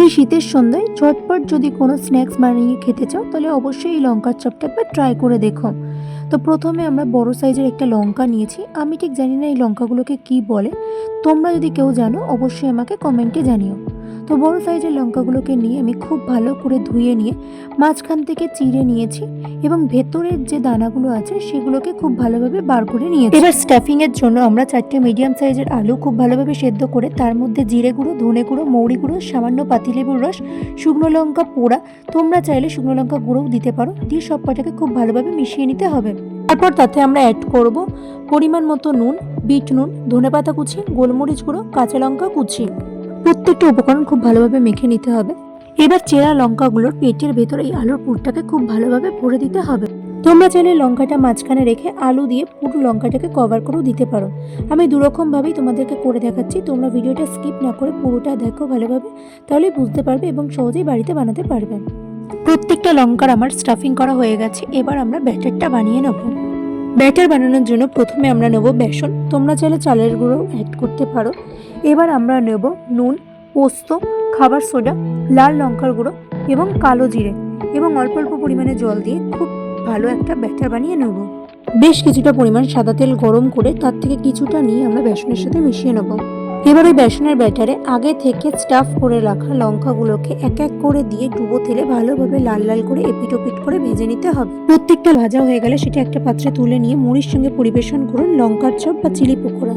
এই শীতের সন্ধ্যায় ঝটপট যদি কোনো স্ন্যাক্স বানিয়ে খেতে চাও, তাহলে অবশ্যই এই লঙ্কার চপটা একবার ট্রাই করে দেখো। তো প্রথমে আমরা বড় সাইজের একটা লঙ্কা নিয়েছি। আমি ঠিক জানি না এই লঙ্কাগুলোকে কি বলে। তোমরা যদি কেউ জানো, অবশ্যই আমাকে কমেন্টে জানিও। তো বড় সাইজের লঙ্কাগুলোকে নিয়ে আমি খুব ভালো করে ধুয়ে নিয়ে, মাঝখান থেকে চিড়ে নিয়েছি এবং ভেতরের যে দানাগুলো আছে, সেগুলোকে খুব ভালোভাবে বার করে নিয়েছি। এবার স্টাফিং এর জন্য আমরা চারটে মিডিয়াম সাইজের আলু খুব ভালোভাবে সেদ্ধ করে, তার মধ্যে জিরে গুঁড়ো, ধনে গুঁড়ো, মৌরি গুঁড়ো, সামান্য পাতিলেবুর রস, শুকনো লঙ্কা পোড়া। তোমরা চাইলে শুকনো লঙ্কা গুঁড়োও দিতে পারো। দিয়ে সব কটাকে খুব ভালোভাবে মিশিয়ে নিতে হবে। তারপর তাতে আমরা অ্যাড করব পরিমাণ মতো নুন, বিট নুন ধনেপাতা কুচি, গোলমরিচ গুঁড়ো, কাঁচা লঙ্কা কুচি। প্রত্যেকটা উপকরণ খুব ভালোভাবে মেখে নিতে হবে। এবার চেরা লঙ্কাগুলোর পেটের ভেতর এই আলুর পুরটাকে খুব ভালোভাবে ভরে দিতে হবে। তোমরা চাইলে লঙ্কাটা মাঝখানে রেখে আলু দিয়ে পুরো লঙ্কাটাকে কভার করেও দিতে পারো। আমি দুরকমভাবেই তোমাদেরকে করে দেখাচ্ছি। তোমরা ভিডিওটা স্কিপ না করে পুরোটা দেখো ভালোভাবে তাহলে বুঝতে পারবে এবং সহজেই বাড়িতে বানাতে পারবে। প্রত্যেকটা লঙ্কার আমার স্টাফিং করা হয়ে গেছে, এবার আমরা ব্যাটারটা বানিয়ে নেব। ব্যাটার বানানোর জন্য প্রথমে আমরা নেব বেসন, তোমরা চাইলে চালের গুঁড়ো অ্যাড করতে পারো। এবার আমরা নেব নুন, পোস্ত, খাবার সোডা, লাল লঙ্কার গুঁড়ো এবং কালো জিরে এবং অল্প অল্প পরিমাণে জল দিয়ে খুব ভালো একটা ব্যাটার বানিয়ে নেব। বেশ কিছুটা পরিমাণ সাদা তেল গরম করে তার থেকে কিছুটা নিয়ে আমরা বেসনের সাথে মিশিয়ে নেব। এবার ওই বেসনের ব্যাটারে আগে থেকে স্টাফ করে রাখা লঙ্কাগুলোকে এক এক করে দিয়ে ডুবো তেলে ভালোভাবে লাল লাল করে এপিট ওপিট করে ভেজে নিতে হবে। প্রত্যেকটা ভাজা হয়ে গেলে সেটা একটা পাত্রে তুলে নিয়ে মুড়ির সঙ্গে পরিবেশন করুন লঙ্কার চপ বা চিলি পকোড়া।